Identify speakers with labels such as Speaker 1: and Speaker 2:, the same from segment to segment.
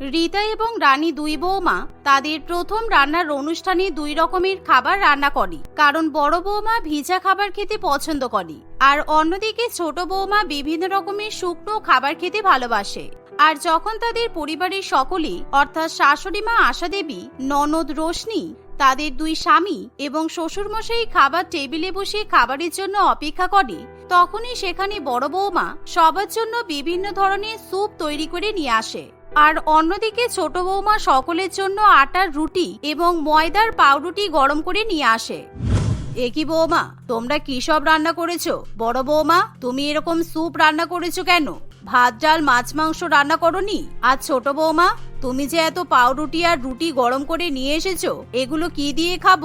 Speaker 1: রীতা এবং রানী দুই বৌমা তাদের প্রথম রান্নার অনুষ্ঠানে দুই রকমের খাবার রান্না করে। কারণ বড় বৌমা ভিজা খাবার খেতে পছন্দ করে, আর অন্যদিকে ছোট বৌমা বিভিন্ন রকমের শুকনো খাবার খেতে ভালোবাসে। আর যখন তাদের পরিবারের সকলেই অর্থাৎ শাশুড়ি মা আশা দেবী, ননদ রোশনি, তাদের দুই স্বামী এবং শ্বশুরমশাই খাবার টেবিলে বসে খাবারের জন্য অপেক্ষা করে, তখনই সেখানে বড় বৌমা সবার জন্য বিভিন্ন ধরনের স্যুপ তৈরি করে নিয়ে আসে। আর অন্যদিকে ছোট বৌমা সকলের জন্য আটার রুটি এবং ময়দার পাউরুটি গরম করে নিয়ে আসে। একই বৌমা, তোমরা কি সব রান্না করেছ? বড় বৌমা, তুমি এরকম স্যুপ রান্না করেছ কেন? ভাত, ডাল, মাছ, মাংস রান্না করনি? আর ছোট বৌমা, তুমি যে এত পাউরুটি আর রুটি গরম করে নিয়ে এসেছ, এগুলো কি দিয়ে খাব?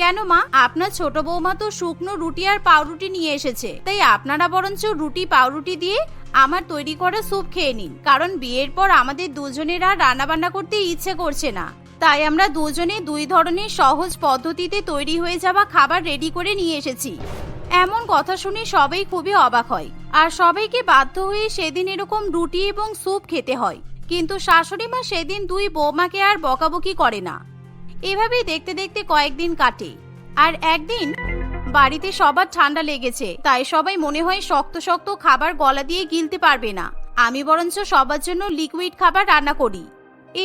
Speaker 1: কেন মা? আপনার ছোট বৌমা তো শুকনো রুটি আর পাউরুটি নিয়ে এসেছে। তাই আপনারা বরঞ্চ রুটি, পাউরুটি দিয়ে আমার তৈরি করা স্যুপ খেয়ে নিন। কারণ বিয়ের পর আমাদের দুজনের আর রান্না বান্না করতে ইচ্ছে করছে না। তাই আমরা দুজনে দুই ধরনের সহজ পদ্ধতিতে তৈরি হয়ে যাওয়া খাবার রেডি করে নিয়ে এসেছি। এমন কথা শুনে সবাই খুবই অবাক হয়। আর সবাইকে বাধ্য হয়ে সেদিন এরকম রুটি এবং স্যুপ খেতে হয়। কিন্তু শাশুড়ি মা সেদিন দুই বৌমাকে আর বকাবকি করে না। এভাবেই দেখতে দেখতে কয়েকদিন কাটে। আর একদিন বাড়িতে সবার ঠান্ডা লেগেছে, তাই সবাই মনে হয় শক্ত শক্ত খাবার গলা দিয়ে গিলতে পারবে না। আমি বরঞ্চ সবার জন্য লিকুইড খাবার রান্না করি।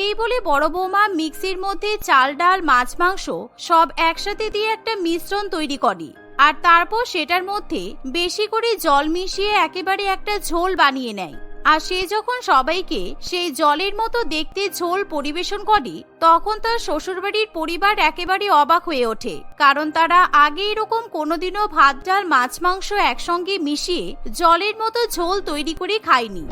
Speaker 1: এই বলে বড় বৌমা মিক্সির মধ্যে চাল, ডাল, মাছ, মাংস সব একসাথে দিয়ে একটা মিশ্রণ তৈরি করে। আর তারপর সেটার মধ্যে বেশি করে জল মিশিয়ে একেবারে একটা ঝোল বানিয়ে নেয়। আর সে যখন সবাইকে সেই জলের মতো দেখতে ঝোল পরিবেশন করে, তখন তার শ্বশুরবাড়ির পরিবার একেবারে অবাক হয়ে ওঠে। কারণ তারা আগে এরকম কোনোদিনও ভাত, ডাল, মাছ, মাংস একসঙ্গে মিশিয়ে জলের মতো ঝোল তৈরি করে খায়নি।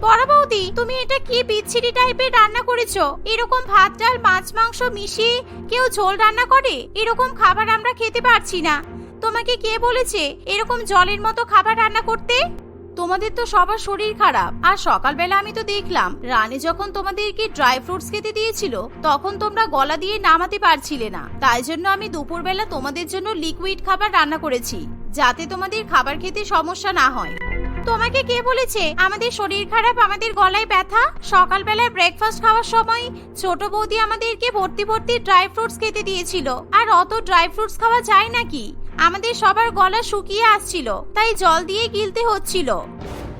Speaker 1: বড় বৌদি, তুমি এটা কি বিচ্ছিরি টাইপের রান্না করেছ? এরকম ভাত, ডাল, মাছ, মাংস মিশিয়ে কেউ ঝোল রান্না করে? এরকম খাবার আমরা খেতে পারছি না। তোমাকে কে বলেছে এরকম জলের মতো খাবার রান্না করতে? তোমাদের তো সবার শরীর খারাপ। আর সকালবেলা আমি তো দেখলাম, রানী যখন তোমাদেরকে ড্রাই ফ্রুটস খেতে দিয়েছিল, তখন তোমরা গলা দিয়ে নামাতে পারছিলে না। তাই জন্য আমি দুপুরবেলা তোমাদের জন্য লিকুইড খাবার রান্না করেছি, যাতে তোমাদের খাবার খেতে সমস্যা না হয়। তোমাকে কে বলেছে, আমাদের শরীর খারাপ, আমাদের গলায় ব্যথা? সকালবেলায় ব্রেকফাস্ট খাওয়ার সময় ছোট বৌদি আমাদেরকে ভর্তি ভর্তি ড্রাই ফ্রুটস খেতে দিয়েছিল। আর অত ড্রাই ফ্রুটস খাওয়া যায় নাকি? আমাদের সবার গলা শুকিয়ে আসছিল, তাই জল দিয়ে গিলতে হচ্ছিল।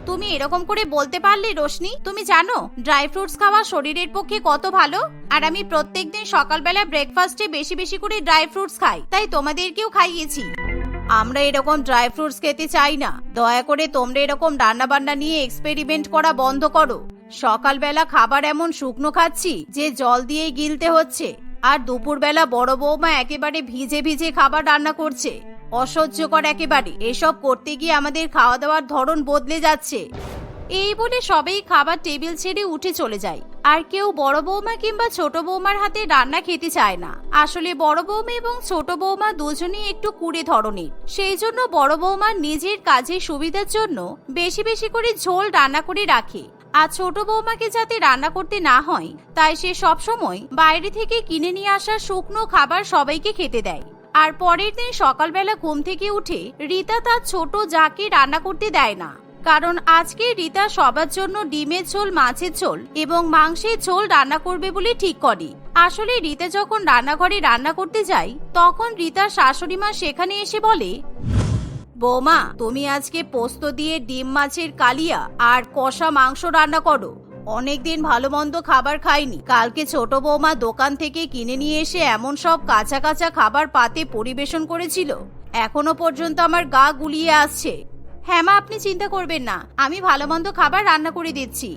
Speaker 1: তুমি এরকম করে বলতে পারলে, রোশনি, তুমি জানো, ড্রাই ফ্রুটস খাওয়া শরীরের পক্ষে কত ভালো? আর আমি প্রত্যেকদিন সকালবেলা ব্রেকফাস্টে বেশি বেশি করে ড্রাই ফ্রুটস খাই, তাই তোমাদেরকেও খাইয়েছি। আমরা এরকম ড্রাই ফ্রুটস খেতে চাই না। দয়া করে তোমরা এরকম রান্না বান্না নিয়ে এক্সপেরিমেন্ট করা বন্ধ করো। সকালবেলা খাবার এমন শুকনো খাচ্ছি, যে জল দিয়ে গিলতে হচ্ছে। আর দুপুরবেলা বড় বৌমা একেবারে ভিজে ভিজে খাবার রান্না করছে। অসহ্যকর একেবারে। এসব করতে গিয়ে আমাদের খাওয়া দাওয়ার ধরন বদলে যাচ্ছে। এই বলে সবাই খাবার টেবিল ছেড়ে উঠে চলে যায়। আর কেউ বড় বৌমা কিংবা ছোট বৌমার হাতে রান্না খেতে চায় না। আসলে বড় বৌমা এবং ছোট বৌমা দুজনেই একটু কুড়ে ধরনের। সেই জন্য বড় বৌমা নিজের কাজের সুবিধার জন্য বেশি বেশি করে ঝোল রান্না করে রাখে। আর ছোট বৌমাকে যাতে রান্না করতে না হয়, তাই সে সবসময় বাইরে থেকে কিনে নিয়ে আসা শুকনো খাবার সবাইকে খেতে দেয়। আর পরের দিন সকালবেলা ঘুম থেকে উঠে রীতা তার ছোট যাকে রান্না করতে দেয় না। কারণ আজকে রীতা সবার জন্য ডিমের ঝোল, মাছের ঝোল এবং মাংসের ঝোল রান্না করবে বলে ঠিক করে। আসলে রীতা যখন রান্নাঘরে রান্না করতে যায়, তখন রীতার শাশুড়ি মা সেখানে এসে বলে বৌমা, তুমি আজকে পোস্ত দিয়ে ডিম মাছের কালিয়া আর কষা মাংস রান্না করো। অনেকদিন ভালো মন্দ খাবার খাইনি। কালকে ছোট বৌমা দোকান থেকে কিনে নিয়ে এসে এমন সব কাঁচা কাঁচা খাবার পাতে পরিবেশন করেছিল। এখনও পর্যন্ত আমার গা গুলিয়ে আসছে। হ্যাঁ মা, আপনি চিন্তা করবেন না। আমি ভালো মন্দ খাবার রান্না করে দিচ্ছি।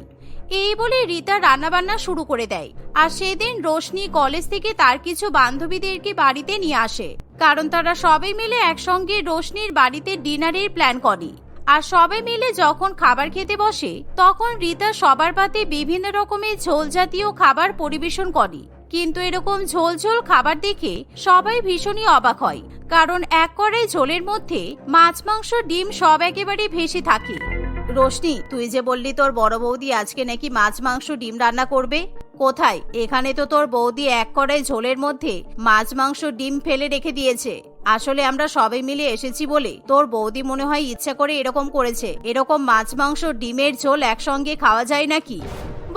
Speaker 1: এই বলে রীতা রান্নাবান্না শুরু করে দেয়। আর সেদিন রোশনি কলেজ থেকে তার কিছু বান্ধবীদেরকে বাড়িতে নিয়ে আসে। কারণ তারা সবাই মিলে একসঙ্গে রোশনির বাড়িতে ডিনারের প্ল্যান করে। আর সবাই মিলে যখন খাবার খেতে বসে, তখন রীতা সবার পাতে বিভিন্ন রকমের ঝোল জাতীয় খাবার পরিবেশন করে। কিন্তু এরকম ঝোল ঝোল খাবার দেখে সবাই ভীষণই অবাক হয়। কারণ এক কড়াই ঝোলের মধ্যে মাছ, মাংস, ডিম সব একেবারে ভেসে থাকে। রোশনি, তুই যে বললি তোর বড় বৌদি আজকে নাকি মাছ, মাংস, ডিম রান্না করবে? কোথায়? এখানে তো তোর বৌদি এক কড়াই ঝোলের মধ্যে মাছ, মাংস, ডিম ফেলে রেখে দিয়েছে। আসলে আমরা সবাই মিলে এসেছি বলে তোর বৌদি মনে হয় ইচ্ছা করে এরকম করেছে। এরকম মাছ, মাংস, ডিমের ঝোল একসঙ্গে খাওয়া যায় নাকি?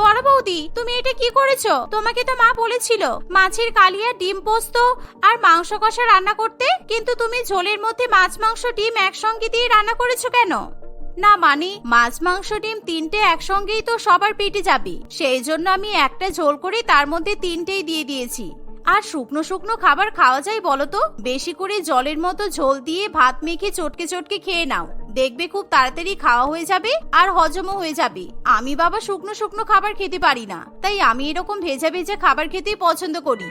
Speaker 1: বড় বৌদি, তুমি এটা কি করেছ? তোমাকে তো মা বলেছিল, মাছের কালিয়া, ডিম পোস্ত আর মাংস কষা রান্না করতে। কিন্তু তুমি ঝোলের মধ্যে মাছ, মাংস, ডিম একসঙ্গে দিয়ে রান্না করেছ কেন? না মানে মাছ, মাংস, ডিম তিনটে একসঙ্গেই তো সবার পেটে যাবে। সেই জন্য আমি একটা ঝোল করে তার মধ্যে তিনটেই দিয়ে দিয়েছি। আর শুকনো শুকনো খাবার খাওয়া যায় বলো তো? বেশি করে জলের মতো ঝোল দিয়ে ভাত মেখে চটকে চটকে খেয়ে নাও। দেখবে খুব তাড়াতাড়ি খাওয়া হয়ে যাবে আর হজমও হয়ে যাবে। আমি বাবা শুকনো শুকনো খাবার খেতে পারি না, তাই আমি এরকম ভেজা ভেজা খাবার খেতেই পছন্দ করি।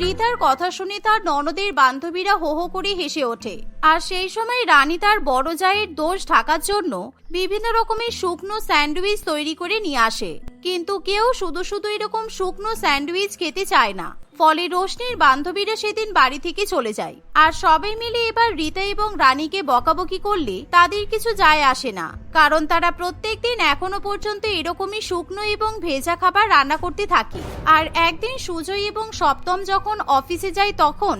Speaker 1: রিতার কথা শুনে তার ননদের বান্ধবীরা হো হো করে হেসে ওঠে। আর সেই সময় রানী তার বড় জায়ের দোষ ঢাকার জন্য বিভিন্ন রকমের শুকনো স্যান্ডউইচ তৈরি করে নিয়ে আসে। কিন্তু কেউ শুধু শুধু এরকম শুকনো স্যান্ডউইচ খেতে চায় না। ফলে রোশনির বান্ধবীরা সেদিন বাড়ি থেকে চলে যায়। আর সবাই মিলে এবার রীতা এবং রানীকে বকাবকি করলে তাদের কিছু যায় আসে না। কারণ তারা প্রত্যেক দিন এখনও পর্যন্ত এরকমই শুকনো এবং ভেজা খাবার রান্না করতে থাকে। আর একদিন সুজয় এবং সপ্তম যখন অফিসে যায় তখন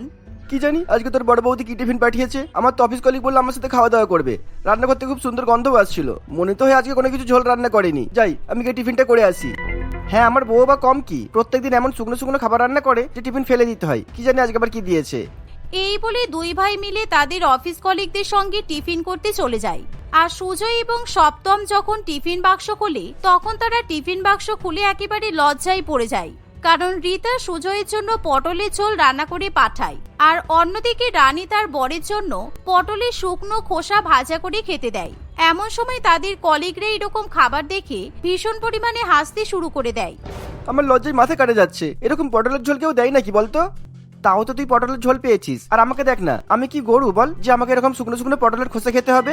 Speaker 2: কি জানি? আজকে তোর বড় বৌদি কি টিফিন পাঠিয়েছে? আমার তো অফিস কলিগ বলল আমার সাথে খাওয়া দাওয়া করবে। রান্না করতে খুব সুন্দর গন্ধও আসছিল। মনে তো হয় আজকে কোনো কিছু ঝোল রান্না করেনি। যাই, আমি গিয়ে টিফিনটা করে আসি। হ্যাঁ আমার বউ বা কম কি? প্রত্যেকদিন এমন শুকনো শুকনো খাবার রান্না করে যে টিফিন ফেলে দিতে হয়। কি জানি আজকে আবার কি দিয়েছে?
Speaker 1: এই বলে দুই ভাই মিলে তাদের অফিস কলিগদের সঙ্গে টিফিন করতে চলে যায়। আর সুজয় এবং সপ্তম যখন টিফিন বাক্স খোলে, তখন তারা টিফিন বাক্স খুলে একেবারে লজ্জায় পড়ে যায়। কারণ রীতা সুজয়ের জন্য পটলের ঝোল রান্না করে পাঠায়, আর অন্যদিকে রানী তার বরের জন্য পটলের শুকনো খোসা ভাজা করে খেতে দেয়। এমন সময় তাদের কলিগরা এরকম খাবার দেখে ভীষণ পরিমাণে হাসতে শুরু করে দেয়।
Speaker 2: আমার লজ্জায় মাথা কাটা যাচ্ছে। এরকম পটলের ঝোল কেউ দেয় নাকি বলতো? তাও তো তুই পটলের ঝোল পেয়েছিস। আর আমাকে দেখ না, আমি কি গরু বল, যে আমাকে এরকম শুকনো শুকনো পটলের খোসা খেতে হবে?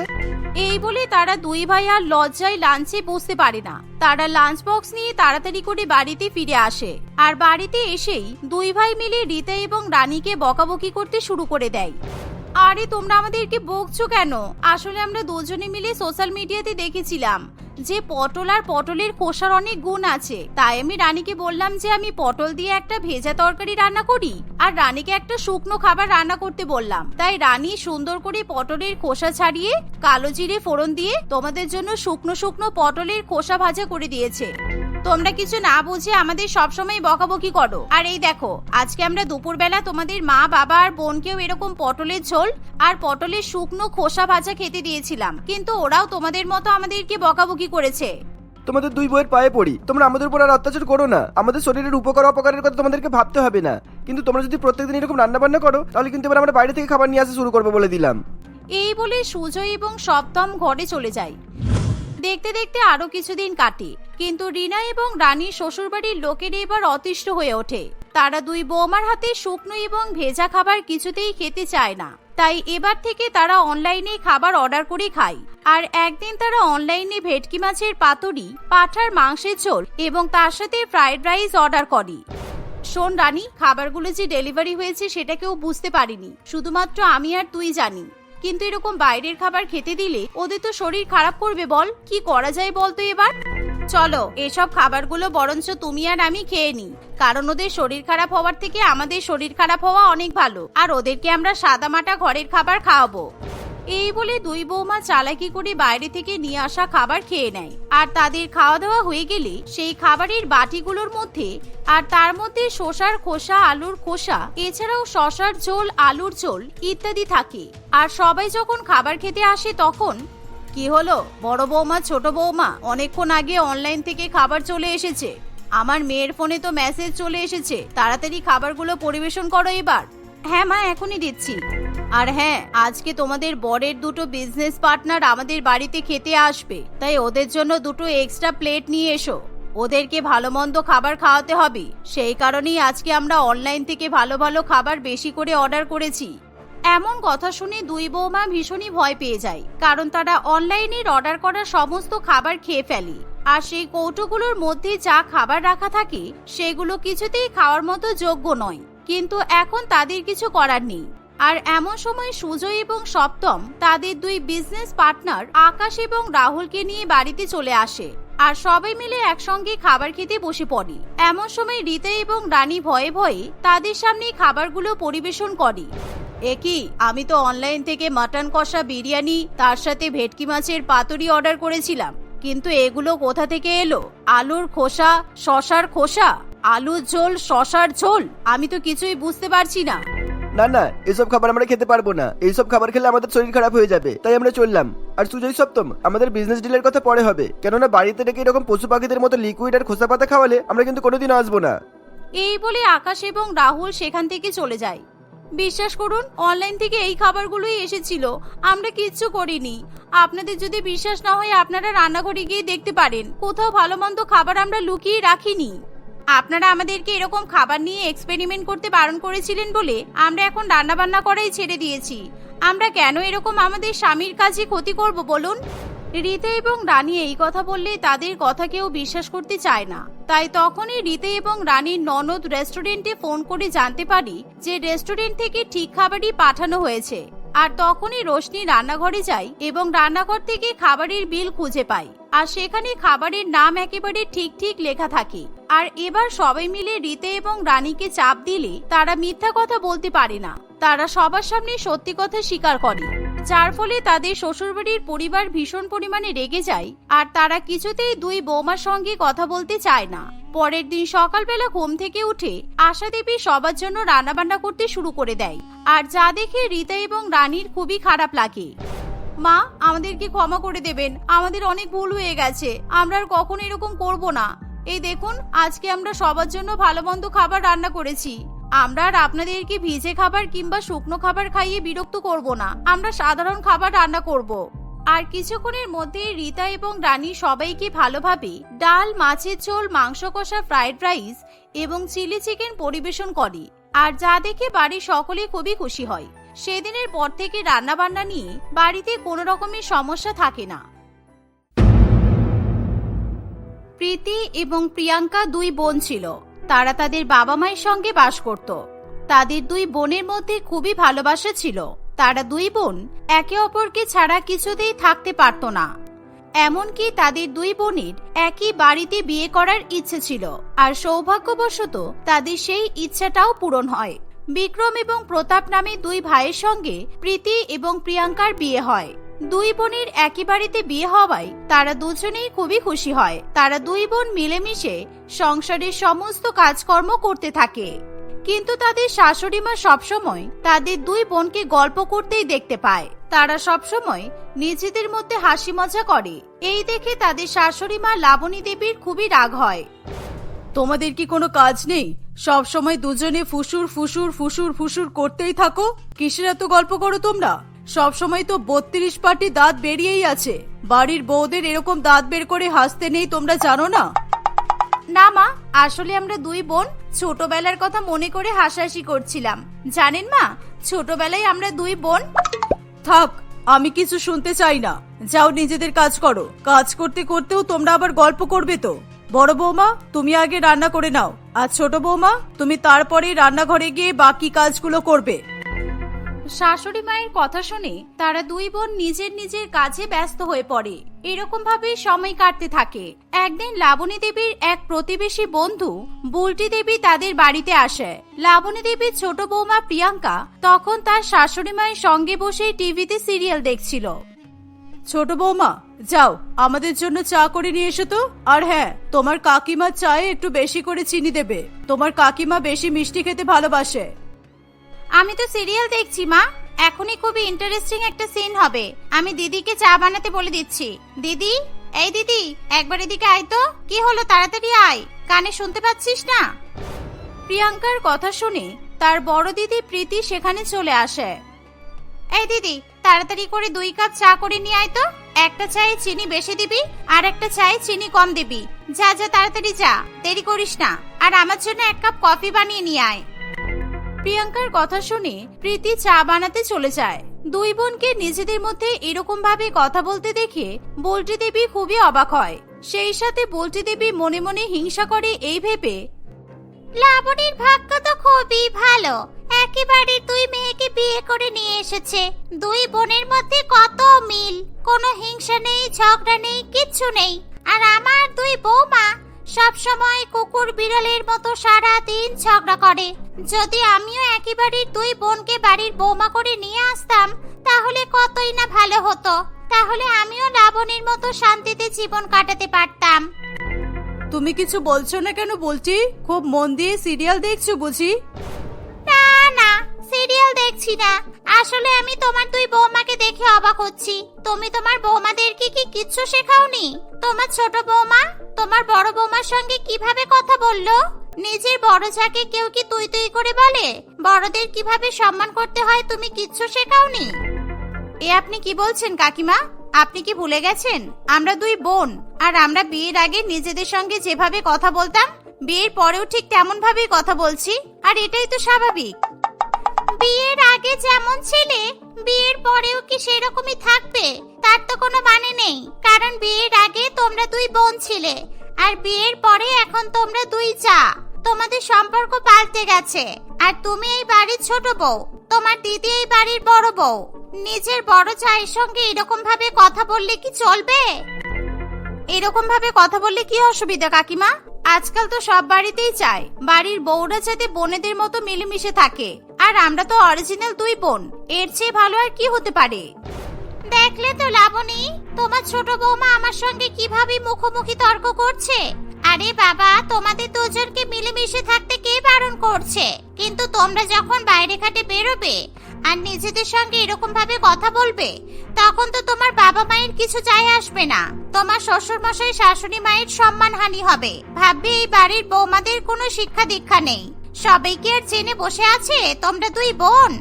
Speaker 1: এই বলে তারা দুই ভাই আর লজ্জায় লাঞ্চে বসতে পারে না। তারা লাঞ্চ বক্স নিয়ে তাড়াতাড়ি করে বাড়িতে ফিরে আসে। আর বাড়িতে এসেই দুই ভাই মিলে রীতা এবং রানীকে বকাবকি করতে শুরু করে দেয়। আরে, তোমরা আমাদেরকে বকছো কেন? আসলে আমরা দুজনে মিলে সোশ্যাল মিডিয়াতে দেখেছিলাম যে পটল আর পটলের কোষার অনেক গুণ আছে। তাই আমি রানীকে বললাম যে আমি পটল দিয়ে একটা ভেজা তরকারি রান্না করি আর রানীকে একটা শুকনো খাবার রান্না করতে বললাম। তাই রানী সুন্দর করে পটলের খোসা ছাড়িয়ে কালো জিরে ফোড়ন দিয়ে তোমাদের জন্য শুকনো শুকনো পটলের খোসা ভাজা করে দিয়েছে। তোমরা কিছু না বুঝে আমাদের সবসময় বকাবকি করো। আর এই দেখো আজকে আমরা দুপুরবেলা তোমাদের মা বাবা আর বোনকেও এরকম পটলের ঝোল আর পটলের শুকনো খোসা ভাজা খেতে দিয়েছিলাম। কিন্তু ওরাও তোমাদের মতো আমাদেরকে বকাবকি করেছে।
Speaker 2: তোমাদের দুই বইয়ের পায়ে পড়ি। তোমরা আমাদের উপর আর অত্যাচার করো না। আমাদের শরীরের উপকার অপকারের কথা তোমাদেরকে ভাবতে হবে না। কিন্তু তোমরা যদি প্রত্যেকদিন এরকম রান্না বান্না করো তাহলে কিন্তু এবার আমরা বাইরে থেকে খাবার নিয়ে আসা শুরু করব বলে দিলাম।
Speaker 1: এই বলে সুজয় এবং সপ্তম ঘরে চলে যায়। দেখতে দেখতে আরও কিছুদিন কাটে। কিন্তু রিনা এবং রানীর শ্বশুরবাড়ির লোকের এবার অতিষ্ঠ হয়ে ওঠে। তারা দুই বৌমার হাতে শুকনো এবং ভেজা খাবার কিছুতেই খেতে চায় না। তাই এবার থেকে তারা অনলাইনে খাবার অর্ডার করে খায়। আর একদিন তারা অনলাইনে ভেটকি মাছের পাতুরি, পাঠার মাংসের ঝোল এবং তার সাথে ফ্রাইড রাইস অর্ডার করে। শোন রানী, খাবারগুলো যে ডেলিভারি হয়েছে সেটা কেউ বুঝতে পারিনি। শুধুমাত্র আমি আর তুই জানি। কিন্তু এরকম বাইরের খাবার খেতে দিলে ওদের তো শরীর খারাপ করবে বল। কি করা যায় বলতো এবার? চলো, এসব খাবারগুলো বরঞ্চ তুমি আর আমি খেয়ে নিই। কারণ ওদের শরীর খারাপ হওয়ার থেকে আমাদের শরীর খারাপ হওয়া অনেক ভালো। আর ওদেরকে আমরা সাদামাটা ঘরের খাবার খাওয়াবো। এই বলে দুই বৌমা চালাকি করে বাইরে থেকে নিয়ে আসা খাবার খেয়ে নেয়। আর তাদের খাওয়া দাওয়া হয়ে গেলে সেই খাবারের বাটিগুলোর মধ্যে আর তার মধ্যে শসার খোসা, আলুর খোসা, এছাড়াও শসার ঝোল, আলুর ঝোল ইত্যাদি থাকে। আর সবাই যখন খাবার খেতে আসে তখন কি হলো? বড় বৌমা, ছোট বৌমা, অনেকক্ষণ আগে অনলাইন থেকে খাবার চলে এসেছে। আমার মেয়ের ফোনে তো মেসেজ চলে এসেছে। তাড়াতাড়ি খাবারগুলো পরিবেশন করো এবার। হ্যাঁ মা, এখনই দিচ্ছি। আর হ্যাঁ আজকে তোমাদের বরের দুটো বিজনেস পার্টনার আমাদের বাড়িতে খেতে আসবে। তাই ওদের জন্য দুটো এক্সট্রা প্লেট নিয়ে এসো। ওদেরকে ভালো মন্দ খাবার খাওয়াতে হবে। সেই কারণেই আজকে আমরা অনলাইন থেকে ভালো ভালো খাবার বেশি করে অর্ডার করেছি। এমন কথা শুনে দুই বৌমা ভীষণই ভয় পেয়ে যায়। কারণ তারা অনলাইনের অর্ডার করা সমস্ত খাবার খেয়ে ফেলে। আর সেই কৌটোগুলোর মধ্যে যা খাবার রাখা থাকে, সেগুলো কিছুতেই খাওয়ার মতো যোগ্য নয়। কিন্তু এখন তাদের কিছু করার নেই। আর এমন সময় সুজয় এবং সপ্তম তাদের দুই বিজনেস পার্টনার আকাশ এবং রাহুলকে নিয়ে বাড়িতে চলে আসে আর সবাই মিলে একসঙ্গে খাবার খেতে বসে পড়ে। এমন সময় রীতা এবং রানী ভয়ে ভয়ে তাদের সামনে খাবারগুলো পরিবেশন করে। একই আমি তো অনলাইন থেকে মাটন কষা বিরিয়ানি, তার সাথে ভেটকি মাছের পাতুরি অর্ডার করেছিলাম, কিন্তু এগুলো কোথা থেকে এলো? আলুর খোসা, শশার খোসা? আলুর ঝোল শশার ঝোল আমি তো কিছুই বুঝতে পারছি না।
Speaker 2: না না এসব খাবার আমরা খেতে পারব না। এইসব খাবার খেলে আমাদের শরীর খারাপ হয়ে যাবে তাই আমরা চললাম। আর সুজয় সপ্তম আমাদের বিজনেস ডিলের কথা পরে হবে। কেননা বাড়িতে রেখে এরকম পশু পাখিদের মতো লিকুইড আর খোসা পাতা খাওয়ালে আমরা কিন্তু কোনোদিনও আসব না।
Speaker 1: এই বলে আকাশ এবং রাহুল সেখান থেকে চলে যায়। বিশ্বাস করুন অনলাইন থেকে এই খাবারগুলোই এসেছিল। আমরা কিচ্ছু করিনি। আপনাদের যদি বিশ্বাস না হয় আপনারা রান্নাঘরে গিয়ে দেখতে পারেন। কোথাও ভালো মন্দ খাবার আমরা লুকিয়ে রাখিনি। আপনারা আমাদেরকে এরকম খাবার নিয়ে এক্সপেরিমেন্ট করতে বারণ করেছিলেন বলে আমরা এখন রান্না বান্না করাই ছেড়ে দিয়েছি। আমরা কেন এরকম আমাদের স্বামীর কাজে ক্ষতি করব বলুন? রীতা এবং রানী এই কথা বললে তাদের কথা কেউ বিশ্বাস করতে চায় না। তাই তখনই রীতা এবং রানীর ননদ রেস্টুরেন্টে ফোন করে জানতে পারি যে রেস্টুরেন্ট থেকে ঠিক খাবারই পাঠানো হয়েছে। আর তখনই রোশনি রান্নাঘরে যায় এবং রান্নাঘর থেকে খাবারের বিল খুঁজে পায়। আর সেখানে খাবারের নাম একেবারে ঠিক ঠিক লেখা থাকে। আর এবার সবাই মিলে রীতে এবং রানীকে চাপ দিলে তারা মিথ্যা কথা বলতে পারে না। তারা সবার সামনে সত্যি কথা স্বীকার করে। যার ফলে তাদের শ্বশুরবাড়ির পরিবার ভীষণ পরিমাণে রেগে যায় আর তারা কিছুতেই দুই বৌমার সঙ্গে কথা বলতে চায় না। পরের দিন সকালবেলা ঘুম থেকে উঠে আশা দেবী সবার জন্য রান্নাবান্না করতে শুরু করে দেয়। আর যা দেখে রীতা এবং রানীর খুবই খারাপ লাগে। মা, আমাদেরকে ক্ষমা করে দেবেন। আমাদের অনেক ভুল হয়ে গেছে। আমরা আর কখনো এরকম করব না। এই দেখুন, আজকে আমরা সবার জন্য ভালো মন্দ খাবার রান্না করেছি। আমরা আর আপনাদেরকে ভিজে খাবার কিংবা শুকনো খাবার খাইয়ে বিরক্ত করব না। আমরা সাধারণ খাবার রান্না করব। আর কিছুক্ষণের মধ্যে রীতা এবং রানী সবাইকে ভালোভাবে ডাল, মাছের ঝোল, মাংস কষা, ফ্রাইড রাইস এবং চিলি চিকেন পরিবেশন করে। আর যা দেখে বাড়ির সকলে খুবই খুশি হয়। সেদিনের পর থেকে রান্না বান্না নিয়ে বাড়িতে কোনো রকমের সমস্যা থাকে না। প্রীতি এবং প্রিয়াঙ্কা দুই বোন ছিল। তারা তাদের বাবা মায়ের সঙ্গে বাস করত। তাদের দুই বোনের মধ্যে খুবই ভালোবাসা ছিল। তারা দুই বোন একে অপরকে ছাড়া কিছুতেই থাকতে পারত না। এমনকি তাদের দুই বোনের একই বাড়িতে বিয়ে করার ইচ্ছে ছিল। আর সৌভাগ্যবশত তাদের সেই ইচ্ছাটাও পূরণ হয়। বিক্রম এবং প্রতাপ নামে দুই ভাইয়ের সঙ্গে প্রীতি এবং প্রিয়াঙ্কার বিয়ে হয়। দুই বোনের একই বাড়িতে বিয়ে হওয়ায় তারা দুজনেই খুবই খুশি হয়। তারা দুই বোন মিলেমিশে সংসারের সমস্ত কাজকর্ম করতে থাকে। কিন্তু তাদের শাশুড়ি মা সবসময় তাদের দুই বোনকে গল্প করতেই দেখতে পায়। তারা সবসময় নিজেদের মধ্যে হাসি মজা করে। এই দেখে তাদের শাশুড়ি মা লাবণী দেবীর খুবই রাগ হয়।
Speaker 3: তোমাদের কি কোনো কাজ নেই? সব সময় দুজনে ফুসুর ফুসুর ফুসুর ফুসুর করতেই থাকো। কিসের এত গল্প করো তোমরা? সব সময় তো বত্রিশ পাটি দাঁত বেরিয়েই আছে। বাড়ির বউদের এরকম দাঁত বের করে হাসতে নেই তোমরা জানো না?
Speaker 1: না মা আসলে আমরা দুই বোন ছোটবেলার কথা মনে করে হাসাহাসি করছিলাম। জানেন মা ছোটবেলায় আমরা দুই বোন।
Speaker 3: থাক আমি কিছু শুনতে চাই না। যাও নিজেদের কাজ করো। কাজ করতে করতেও তোমরা আবার গল্প করবে তো। বড় বৌমা তুমি আগে রান্না করে নাও। আর ছোট বৌমা তুমি তারপরে রান্নাঘরে গিয়ে বাকি কাজগুলো করবে।
Speaker 1: শাশুড়ি মায়ের কথা শুনে তারা দুই বোন নিজের নিজের কাজে ব্যস্ত হয়ে পড়ে। এরকম ভাবে সময় কাটতে থাকে। একদিন লাবণী দেবীর এক প্রতিবেশী বন্ধু বুলটি দেবী তাদের বাড়িতে আসে। লাবণী দেবীর ছোট বৌমা প্রিয়াঙ্কা তখন তার শাশুড়ি মায়ের সঙ্গে বসে টিভিতে সিরিয়াল দেখছিল।
Speaker 3: ছোট বৌমা যাও আমাদের জন্য চা করে নিয়ে এসো তো। আর হ্যাঁ তোমার কাকিমার চায়ে একটু বেশি করে চিনি দেবে। তোমার কাকিমা বেশি মিষ্টি খেতে ভালোবাসে।
Speaker 1: আমি তো সিরিয়াল দেখছি মা। এখনই খুবই ইন্টারেস্টিং একটা সিন হবে। আমি দিদিকে চা বানাতে বলে দিচ্ছি। দিদি এই দিদি একবার এদিকে আয় তো। কি হলো তাড়াতাড়ি আয়। কানে শুনতে পাচ্ছিস না? প্রিয়াঙ্কার কথা শুনে তার বড় দিদি প্রীতি সেখানে চলে আসে। এই দিদি, তাড়াতাড়ি করে দুই কাপ চা করে নিয়ে আয় তো। একটা চায়ে চিনি বেশি দিবি, আর একটা চায়ে চিনি কম দিবি। যা যা, তাড়াতাড়ি যা, দেরি করিস না। আর আমার জন্য এক কাপ কফি বানিয়ে নিয়ে আয়। প্রিয়াঙ্কার কথা শুনে প্রীতি চা বানাতে চলে যায়। দুই বোনকে নিজেদের মধ্যে এরকম ভাবে কথা বলতে দেখে বল্টি দেবী খুবই অবাক হয়। সেই সাথে বল্টি দেবী মনে মনে হিংসা করে এই ভেবে, লাবণীর ভাগ্য তো খুবই ভালো। একেবারে দুই মেয়েকে বিয়ে করে নিয়ে এসেছে। দুই বোনের মধ্যে কত মিল? কোনো হিংসা নেই ঝগড়া নেই কিচ্ছু নেই। আর আমার দুই বৌমা সব সময় কুকুর বিড়ালের মতো সারা দিন ঝগড়া করে। যদি আমিও একেবারে দুই বোনকে বাড়ির বৌমা করে নিয়ে আসতাম তাহলে কতই না ভালো হতো। তাহলে আমিও লাবণীর মতো শান্তিতে জীবন কাটাতে পারতাম।
Speaker 3: তুমি কিছু বলছো না কেন বলছি? খুব মন দিয়ে সিরিয়াল দেখছ বুঝি?
Speaker 1: না সিরিয়াল দেখছি না। আসলে আমি তোমার দুই বৌমাকে দেখে অবাক হচ্ছি। তুমি তোমার বৌমাদেরকে কি কিচ্ছু শেখাওনি? তোমার ছোট বৌমা, তোমার বড় বৌমার সঙ্গে কীভাবে কথা বলল? নিজের বড় যাকে কেউ কি তুই তুই করে বলে? বড়দের কীভাবে সম্মান করতে হয় তুমি কিচ্ছু শেখাওনি? এ আপনি কি বলছেন, কাকিমা? আপনি কি ভুলে গেছেন? আমরা দুই বোন, আর আমরা বিয়ের আগে নিজেদের সঙ্গে যেভাবে কথা বলতাম, বিয়ের পরেও ঠিক তেমন ভাবেই কথা বলছি, আর এটাই তো স্বাভাবিক। বিয়ের আগে যেমন ছিলে, বিয়ের পরেও কি সেরকমই থাকবে? তার তো কোনো মানে নেই। কারণ বিয়ের আগে তোমরা দুই বোন ছিলে, আর বিয়ের পরে এখন তোমরা দুই যা। তোমাদের সম্পর্ক পাল্টে গেছে, আর তুমি এই বাড়ির ছোট বউ, তোমার দিদি এই বাড়ির বড় বউ। নিজের বড় চায়ের সঙ্গে এরকম ভাবে কথা বললে কি চলবে? এরকম ভাবে কথা বললে কি অসুবিধা, কাকিমা? আজকাল তো সব বাড়িতেই চায়। বাড়ির বউরা যাতে বোনেদের মতো মিলেমিশে থাকে। আর আমরা তো অরিজিনাল দুই বোন। এর চেয়ে ভালো আর কি হতে পারে? দেখলে তো লাবণী, তোমার ছোট বৌমা আমার সঙ্গে কীভাবে মুখোমুখি তর্ক করছে? আরে বাবা, তোমাদের দুজনকে মিলেমিশে থাকতে কে বারণ করছে? কিন্তু তোমরা যখন বাইরে ঘাটে বেরোবে আর নিজেদের সঙ্গে এরকম ভাবে কথা বলবে, তখন তো তোমার বাবা মায়ের কিছু যায় আসবে না। তোমার শ্বশুর মশাই শাশুড়ি মায়ের সম্মান হানি হবে। ভাববে এই বাড়ির বৌমাদের কোনো শিক্ষা দীক্ষা নেই। সবাই কি আর চেনে বসে আছে? তোমরা দুই বোন।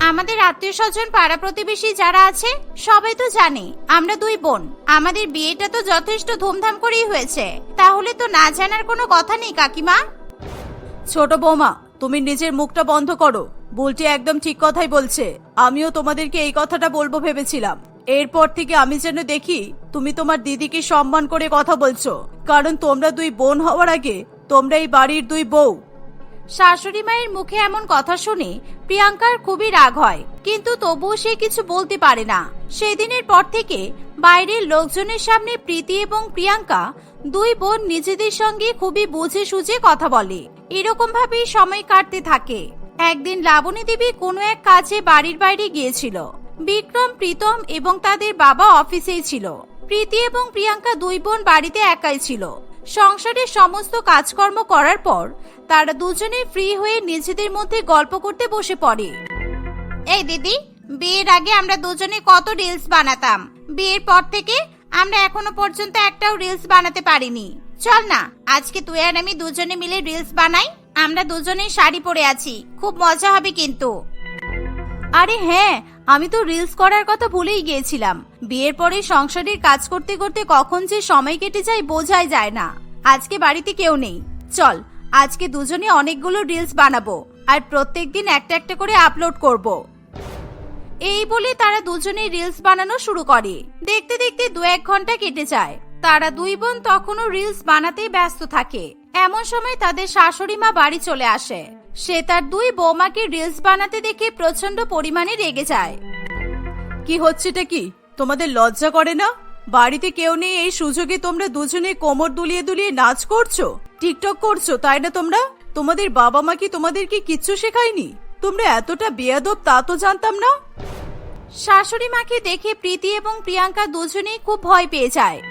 Speaker 1: আমাদের আত্মীয় স্বজন, পাড়া প্রতিবেশী যারা আছে, সবাই তো জানে, আমরা দুই বোন। আমাদের বিয়েটা তো যথেষ্ট ধুমধাম করেই হয়েছে। তাহলে তো না জানার কোনো কথা নেই, কাকিমা?
Speaker 3: ছোট বৌমা, তুমি নিজের মুখটা বন্ধ করো। বুলটি একদম ঠিক কথাই বলছে। আমিও তোমাদেরকে এই কথাটা বলব ভেবেছিলাম। এরপর থেকে আমি যেন দেখি তুমি তোমার দিদিকে সম্মান করে কথা বলছো। কারণ তোমরা দুই বোন হওয়ার আগে তোমরা এই বাড়ির দুই বউ।
Speaker 1: শাশুড়ি মায়ের মুখে এমন কথা শুনে প্রিয়াঙ্কার খুবই রাগ হয়, কিন্তু তবুও সে কিছু বলতে পারে না। সেদিনের পর থেকে বাইরের লোকজনের সামনে প্রীতি এবং প্রিয়াঙ্কা দুই বোন নিজেদের সঙ্গে খুবই বুঝে সুঝে কথা বলে। এরকম ভাবেই সময় কাটতে থাকে। একদিন লাবণী দেবী কোনো এক কাজে বাড়ির বাইরে গিয়েছিল। বিক্রম, প্রীতম এবং তাদের বাবা অফিসেই ছিল। প্রীতি এবং প্রিয়াঙ্কা দুই বোন বাড়িতে একাই ছিল। সংসারের সমস্ত কাজকর্ম করার পর তারা দুজনে ফ্রি হয়ে নিজেদের মধ্যে গল্প করতে বসে পড়ে। এই দিদি, বিয়ের আগে আমরা দুজনে কত রিলস বানাতাম। বিয়ের পর থেকে আমরা এখনও পর্যন্ত একটাও রিলস বানাতে পারিনি। চল না, আজকে তুই আর আমি দুজনে মিলে রিলস বানাই। আমরা দুজনেই শাড়ি পরে আছি। খুব মজা হবে কিন্তু। আরে হ্যাঁ আমি তো রিলস করার কথা ভুলেই গিয়েছিলাম। বিয়ের পরে সংসারের কাজ করতে করতে কখন যে সময় কেটে যায় বোঝাই যায় না। আজকে বাড়িতে কেউ নেই। চল, আজকে দুজনে অনেকগুলো রিলস বানাবো আর প্রত্যেকদিন একটা একটা করে আপলোড করব। এই বলে তারা দুজনে রিলস বানানো শুরু করে। দেখতে দেখতে দু এক ঘণ্টা কেটে যায়। তারা দুই বোন তখনও রিলস বানাতেই ব্যস্ত থাকে। এমন সময় তাদের শাশুড়ি মা বাড়ি চলে আসে। সে তার দুই বৌমাকে রিলস বানাতে দেখে প্রচণ্ড পরিমাণে রেগে যায়।
Speaker 3: কি হচ্ছেটা কি? তোমাদের লজ্জা করে না? বাড়িতে কেউ নেই এই সুযোগে তোমরা দুজনে কোমর দুলিয়ে দুলিয়ে নাচ করছ? টিকটক করছ তাই না তোমরা? তোমাদের বাবা মা কি তোমাদেরকে কিচ্ছু শেখায়নি? তোমরা এতটা বেয়াদব তা তো জানতাম না।
Speaker 1: শাশুড়ি মাকে দেখে প্রীতি এবং প্রিয়াঙ্কা দুজনেই খুব ভয় পেয়ে যায়।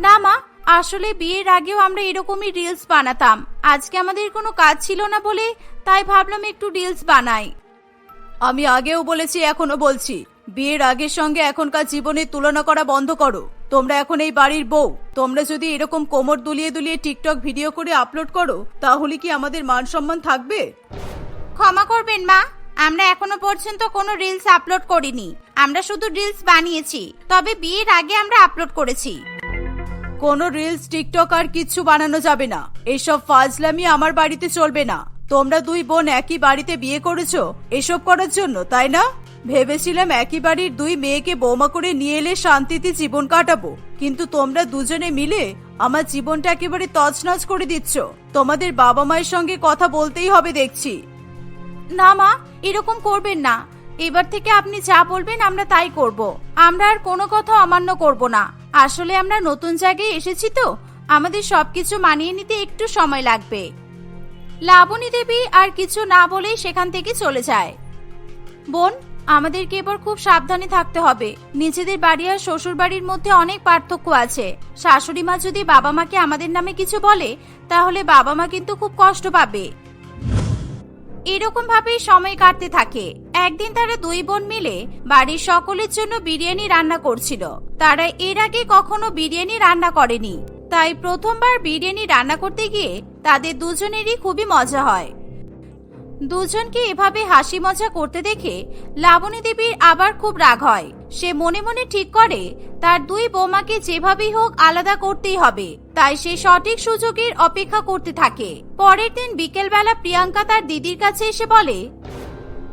Speaker 1: না মা আসলে বিয়ের আগেও আমরা এরকমই রিলস বানাতাম। আজকে আমাদের কোনো কাজ ছিল না বলে তাই ভাবলাম একটু রিলস বানাই।
Speaker 3: আমি আগেও বলেছি এখনও বলছি বিয়ের আগের সঙ্গে এখনকার জীবনের তুলনা করা বন্ধ করো। তোমরা এখন এই বাড়ির বউ। তোমরা যদি এরকম কোমর দুলিয়ে দুলিয়ে টিকটক ভিডিও করে আপলোড করো তাহলে কি আমাদের মান সম্মান থাকবে?
Speaker 1: ক্ষমা করবেন মা। আমরা এখনও পর্যন্ত কোনো রিলস আপলোড করিনি। আমরা শুধু রিলস বানিয়েছি। তবে বিয়ের আগে আমরা আপলোড করেছি।
Speaker 3: কোনো রিলস টিকটক আর কিচ্ছু বানানো যাবে না। এসব ফাজলামি আমার বাড়িতে চলবে না। তোমরা দুই বোন একই বাড়িতে বিয়ে করেছ? এসব করার জন্য, তাই না? ভেবেছিলাম একই বাড়ির দুই মেয়েকে বৌমা করে নিয়ে এলে শান্তিতে জীবন কাটাবো। কিন্তু তোমরা দুজনে মিলে আমার জীবনটা একেবারে তছনছ করে দিচ্ছ। তোমাদের বাবা মায়ের সঙ্গে কথা বলতেই হবে, দেখছি।
Speaker 1: না মা, এরকম করবেন না। এবার থেকে আপনি যা বলবেন আমরা তাই করব। আমরা আর কোনো কথা অমান্য করব না। আসলে আমরা নতুন জায়গায় এসেছি তো। আমাদের সবকিছু মানিয়ে নিতে একটু সময় লাগবে। লাবণী দেবী আর কিছু না বলেই সেখান থেকে চলে যায়। বোন, আমাদেরকে এবার খুব সাবধানে থাকতে হবে। নিজেদের বাড়ি আর শ্বশুর বাড়ির মধ্যে অনেক পার্থক্য আছে। শাশুড়ি মা যদি বাবা মাকে আমাদের নামে কিছু বলে, তাহলে বাবা মা কিন্তু খুব কষ্ট পাবে। এরকম ভাবেই সময় কাটতে থাকে। একদিন তারা দুই বোন মিলে বাড়ির সকলের জন্য বিরিয়ানি রান্না করছিল। তারা এর আগে কখনো বিরিয়ানি রান্না করেনি। তাই প্রথমবার বিরিয়ানি রান্না করতে গিয়ে তাদের দুজনেরই খুবই মজা হয়। দুজনকে এভাবে হাসি মজা করতে দেখে লাবণী দেবীর আবার খুব রাগ হয়। সে মনে মনে ঠিক করে, তার দুই বৌমাকে যেভাবেই হোক আলাদা করতেই হবে, তাই সে সঠিক সুযোগের অপেক্ষা করতে থাকে। পরের দিন বিকেলবেলা প্রিয়াঙ্কা তার দিদির কাছে এসে বলে,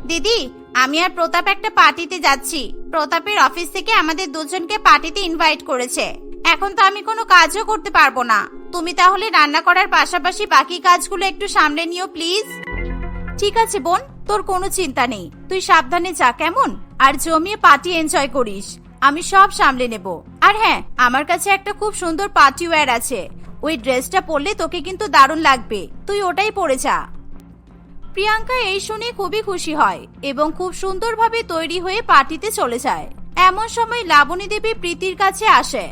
Speaker 1: দিদি, আমি আর প্রতাপ একটা পার্টিতে যাচ্ছি। প্রতাপের অফিস থেকে আমাদের দুজনকে পার্টিতে ইনভাইট করেছে। এখন তো আমি কোনো কাজও করতে পারব না। তুমি তাহলে রান্না করার পাশাপাশি বাকি কাজগুলো একটু সামলে নিও প্লিজ ঠিক আছে, বোন, তোর কোনো চিন্তা নেই। তুই সাবধানে যা, কেমন? আর জমিয়ে পার্টি এনজয় করিস। আমি সব সামলে নেব। আর হ্যাঁ আমার কাছে একটা খুব সুন্দর পার্টি ওয়্যার আছে। ওই ড্রেসটা পরলে তোকে কিন্তু দারুণ লাগবে। তুই ওটাই পরে যা। প্রিয়াঙ্কা এই শুনে খুবই খুশি হয় এবং খুব সুন্দরভাবে তৈরি হয়ে পার্টিতে চলে যায়। এমন সময় লাবণী দেবী প্রীতির কাছে আসে।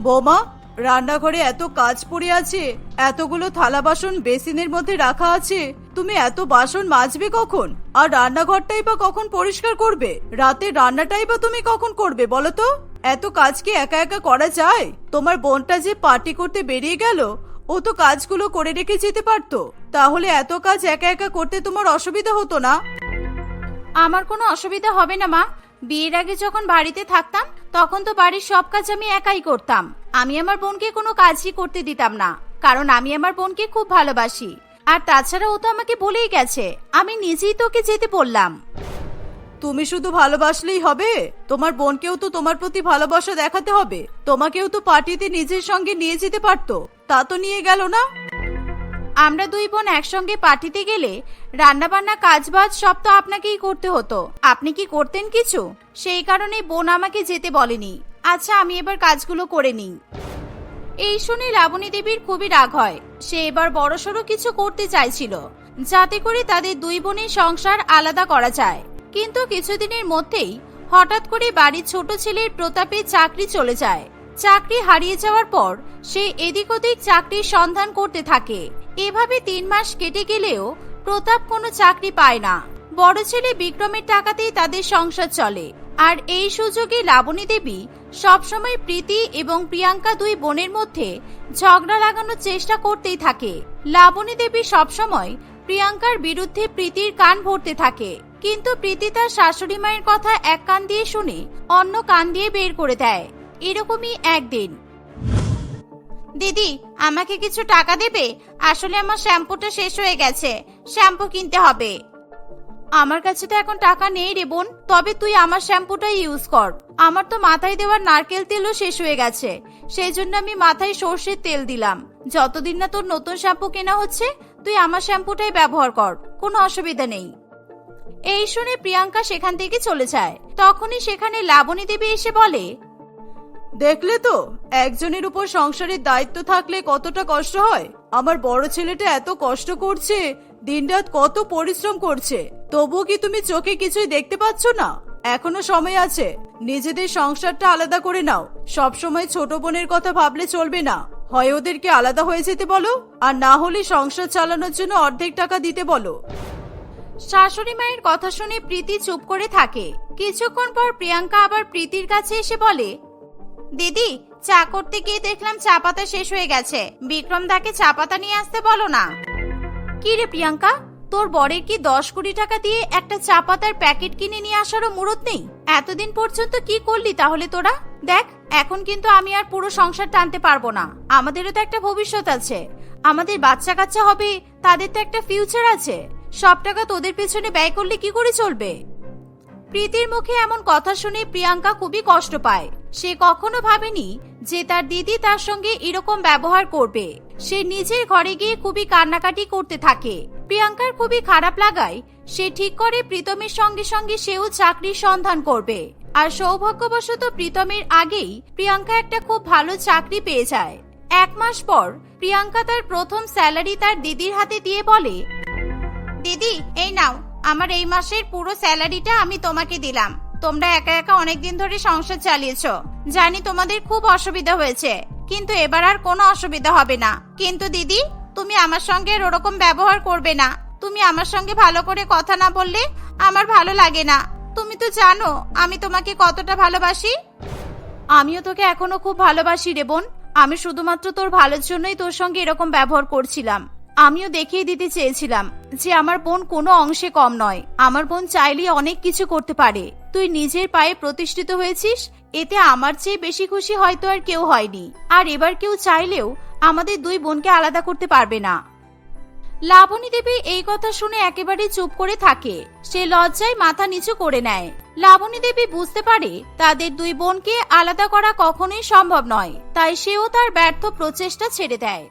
Speaker 3: বৌমা, রান্নাঘরে এত কাজ পড়ে আছে, এতগুলো থালা বাসন বেসিনের মধ্যে রাখা আছে। তুমি এত বাসন মাজবে কখন? আর রান্নাঘরটাই বা কখন পরিষ্কার করবে? রাতে রান্নাটাই বা তুমি কখন করবে বলো তো? এত কাজ কি একা একা করা যায়? তোমার বোনটা যে পার্টি করতে বেরিয়ে গেল, ও তো কাজগুলো করে রেখে যেতে পারতো। তাহলে এত কাজ একা একা করতে তোমার অসুবিধা হতো না?
Speaker 1: আমার কোনো অসুবিধা হবে না, মা। বিয়ের আগে যখন বাড়িতে থাকতাম, তখন তো বাড়ির সব কাজ আমি একাই করতাম। আমি আমার বোনকে কোনো কাজই করতে দিতাম না। কারণ আমি আমার বোনকে খুব ভালোবাসি। আর তাছাড়া ও তো আমাকে বলেই গেছে আমি নিজেই তোকে যেতে বললাম।
Speaker 3: তুমি শুধু ভালোবাসলেই হবে? তোমার বোনকেও তো তোমার প্রতি ভালোবাসা দেখাতে হবে। তোমাকেও তো পার্টিতে নিজের সঙ্গে নিয়ে যেতে পারতো। তা তো নিয়ে গেল না?
Speaker 1: আমরা দুই বোন একসঙ্গে পার্টিতে গেলে রান্না বান্না কাজবাজ সব তো আপনাকেই করতে হতো। আপনি কি করতেন কিছু? সেই কারণে বোন আমাকে যেতে বলেনি। আচ্ছা আমি এবার কাজগুলো করে নিই। এই শুনে লাবণী দেবীর খুবই রাগ হয়। সে এবার বড়সড় কিছু করতে চাইছিল, যাতে করে তাদের দুই বোনের সংসার আলাদা করা যায়। কিন্তু কিছুদিনের মধ্যেই হঠাৎ করে বাড়ির ছোট ছেলের প্রতাপে চাকরি চলে যায়। চাকরি হারিয়ে যাওয়ার পর সে এদিক ওদিক চাকরির সন্ধান করতে থাকে। এভাবে তিন মাস কেটে গেলেও প্রতাপ কোনো চাকরি পায় না। বড় ছেলে বিক্রমের টাকাতেই তাদের সংসার চলে। আর এই সুযোগে লাবণী দেবী সবসময় প্রীতি এবং প্রিয়াঙ্কা দুই বোনের মধ্যে ঝগড়া লাগানোর চেষ্টা করতেই থাকে। লাবণী দেবী সবসময় প্রিয়াঙ্কার বিরুদ্ধে প্রীতির কান ভরতে থাকে। কিন্তু প্রীতি তার শাশুড়ি মায়ের কথা এক কান দিয়ে শুনে অন্য কান দিয়ে বের করে দেয়। এরকমই একদিন। দিদি, আমাকে কিছু টাকা দেবে? আসলে আমার শ্যাম্পুটা শেষ হয়ে গেছে। শ্যাম্পু কিনতে হবে। আমার কাছে তো এখন টাকা নেই রে বোন। তবে তুই আমার শ্যাম্পুটাই ইউজ কর। আমার তো মাথায় দেওয়ার নারকেল তেলও শেষ হয়ে গেছে। সেই জন্য আমি মাথায় সর্ষের তেল দিলাম। যতদিন না তোর নতুন শ্যাম্পু কেনা হচ্ছে, তুই আমার শ্যাম্পুটাই ব্যবহার কর। কোনো অসুবিধা নেই। এই শুনে প্রিয়াঙ্কা সেখান থেকে চলে যায়। তখনই সেখানে লাবণী দেবী এসে বলে,
Speaker 3: দেখলে তো, একজনের উপর সংসারের দায়িত্ব থাকলে কতটা কষ্ট হয়। আমার বড় ছেলেটা এত কষ্ট করছে দিনরাত কত পরিশ্রম করছে। তবুও কি তুমি চোখে কিছুই দেখতে পাচ্ছ না? এখনও সময় আছে। নিজেদের সংসারটা আলাদা করে নাও। সব সময় ছোট বোনের কথা ভাবলে চলবে না। হয় ওদেরকে আলাদা হয়ে যেতে বলো, আর না হলে সংসার চালানোর জন্য অর্ধেক টাকা দিতে বলো।
Speaker 1: শাশুড়ি মায়ের কথা শুনে প্রীতি চুপ করে থাকে। কিছুক্ষণ পর প্রিয়াঙ্কা আবার প্রীতির কাছে এসে বলে, দিদি, চা করতে গিয়ে দেখলাম চা পাতা শেষ হয়ে গেছে। বিক্রম দাকে চা পাতা নিয়ে আসতে বলো না। কি রে প্রিয়াঙ্কা? তোর বরের কি দশ কোটি টাকা দিয়ে একটা চা পাতার প্যাকেট কিনে নিয়ে আসারও মুরত নেই? এতদিন পর্যন্ত কি করলি তাহলে তোরা? দেখ, এখন কিন্তু আমি আর পুরো সংসার টানতে পারব না। আমাদেরও তো একটা ভবিষ্যৎ আছে। আমাদের বাচ্চা কাচ্চা হবে, তাদের তো একটা ফিউচার আছে। সব টাকা তোদের পেছনে ব্যয় করলে কি করে চলবে? প্রীতির মুখে এমন কথা শুনে প্রিয়াঙ্কা খুবই কষ্ট পায়। সে কখনো ভাবেনি যে তার দিদি তার সঙ্গে এরকম ব্যবহার করবে। সে নিজের ঘরে গিয়ে খুবই কান্নাকাটি করতে থাকে। প্রিয়াঙ্কার খুবই খারাপ লাগায় সে ঠিক করে প্রীতমের সঙ্গে সঙ্গে সেও চাকরির সন্ধান করবে। আর সৌভাগ্যবশত প্রীতমের আগেই প্রিয়াঙ্কা একটা খুব ভালো চাকরি পেয়ে যায়। এক মাস পর প্রিয়াঙ্কা তার প্রথম স্যালারি তার দিদির হাতে দিয়ে বলে, দিদি, এই নাও। আমার এই মাসের পুরো স্যালারিটা আমি তোমাকে দিলাম। তোমরা একা একা অনেকদিন ধরে সংসার চালিয়েছো। জানি তোমাদের খুব অসুবিধা হয়েছে, কিন্তু এবার আর কোনো অসুবিধা হবে না। কিন্তু দিদি, তুমি আমার সঙ্গে ওরকম ব্যবহার করবে না। তুমি আমার সঙ্গে ভালো করে কথা না বললে আমার ভালো লাগে না। তুমি তো জানো আমি তোমাকে কতটা ভালোবাসি। আমিও তোকে এখনও খুব ভালোবাসি রে বোন। আমি শুধুমাত্র তোর ভালোর জন্যই তোর সঙ্গে এরকম ব্যবহার করছিলাম। আমিও দেখিয়ে দিতে চেয়েছিলাম যে আমার বোন কোনো অংশে কম নয়। আমার বোন চাইলেই অনেক কিছু করতে পারে। তুই নিজের পায়ে প্রতিষ্ঠিত হয়েছিস, এতে আমার চেয়ে বেশি খুশি হয়তো আর কেউ হয়নি। আর এবার কেউ চাইলেও আমাদের দুই বোনকে আলাদা করতে পারবে না। লাবণী দেবী এই কথা শুনে একেবারে চুপ করে থাকে। সে লজ্জায় মাথা নিচু করে নেয়। লাবণী দেবী বুঝতে পারে তাদের দুই বোনকে আলাদা করা কখনোই সম্ভব নয়, তাই সেও তার ব্যর্থ প্রচেষ্টা ছেড়ে দেয়।